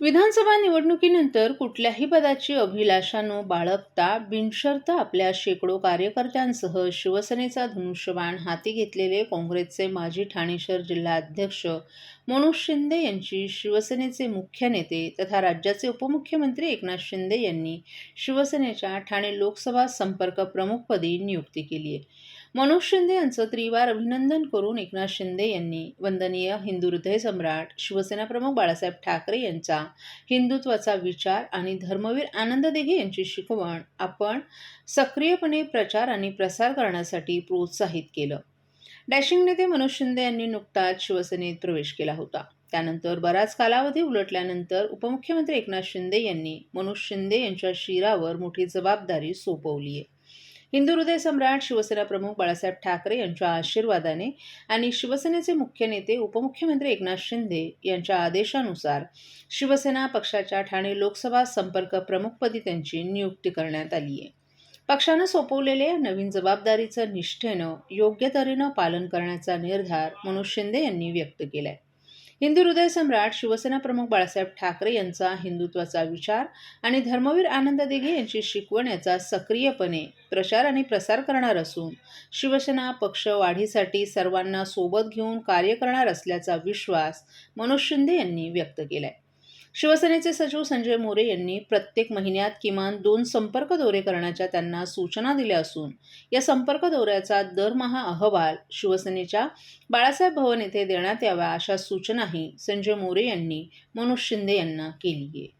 विधानसभा निवडणुकीनंतर कुठल्याही पदाची अभिलाषा न बाळगता बिनशर्त आपल्या शेकडो कार्यकर्त्यांसह शिवसेनेचा धनुष्यबाण हाती घेतलेले काँग्रेसचे माजी ठाणेश्वर जिल्हाध्यक्ष मनोज शिंदे यांची शिवसेनेचे मुख्य नेते तथा राज्याचे उपमुख्यमंत्री एकनाथ शिंदे यांनी शिवसेनेच्या ठाणे लोकसभा संपर्क प्रमुखपदी नियुक्ती केली आहे. मनोज शिंदे यांचं त्रिवार अभिनंदन करून एकनाथ शिंदे यांनी वंदनीय हिंदू हृदय सम्राट शिवसेना प्रमुख बाळासाहेब ठाकरे यांचा हिंदुत्वाचा विचार आणि धर्मवीर आनंद देघे यांची शिकवण आपण सक्रियपणे प्रचार आणि प्रसार करण्यासाठी प्रोत्साहित केलं. डॅशिंग नेते मनोज शिंदे यांनी नुकताच शिवसेनेत प्रवेश केला होता. त्यानंतर बराच कालावधी उलटल्यानंतर उपमुख्यमंत्री एकनाथ शिंदे यांनी मनोज शिंदे यांच्या शिरावर मोठी जबाबदारी सोपवली आहे हिंदू हृदय सम्राट शिवसेना प्रमुख बाळासाहेब ठाकरे यांच्या आशीर्वादाने आणि शिवसेनेचे मुख्य नेते उपमुख्यमंत्री एकनाथ शिंदे यांच्या आदेशानुसार शिवसेना पक्षाच्या ठाणे लोकसभा संपर्क प्रमुखपदी त्यांची नियुक्ती करण्यात आली आहे. पक्षानं सोपवलेल्या नवीन जबाबदारीचं निष्ठेनं योग्य तऱ्हेनं पालन करण्याचा निर्धार मनोज शिंदे यांनी व्यक्त केला आहे हिंदू हृदय सम्राट शिवसेना प्रमुख बाळासाहेब ठाकरे यांचा हिंदुत्वाचा विचार आणि धर्मवीर आनंद दिघे यांची शिकवण याचा सक्रियपणे प्रचार आणि प्रसार करणार असून शिवसेना पक्ष वाढीसाठी सर्वांना सोबत घेऊन कार्य करणार असल्याचा विश्वास मनोज शिंदे यांनी व्यक्त केला आहे शिवसेनेचे सचिव संजय मोरे यांनी प्रत्येक महिन्यात किमान दोन संपर्क दौरे करण्याच्या त्यांना सूचना दिल्या असून या संपर्क दौऱ्याचा दरमहा अहवाल शिवसेनेच्या बाळासाहेब भवन येथे देण्यात यावा अशा सूचनाही संजय मोरे यांनी मनोज शिंदे यांना केली आहे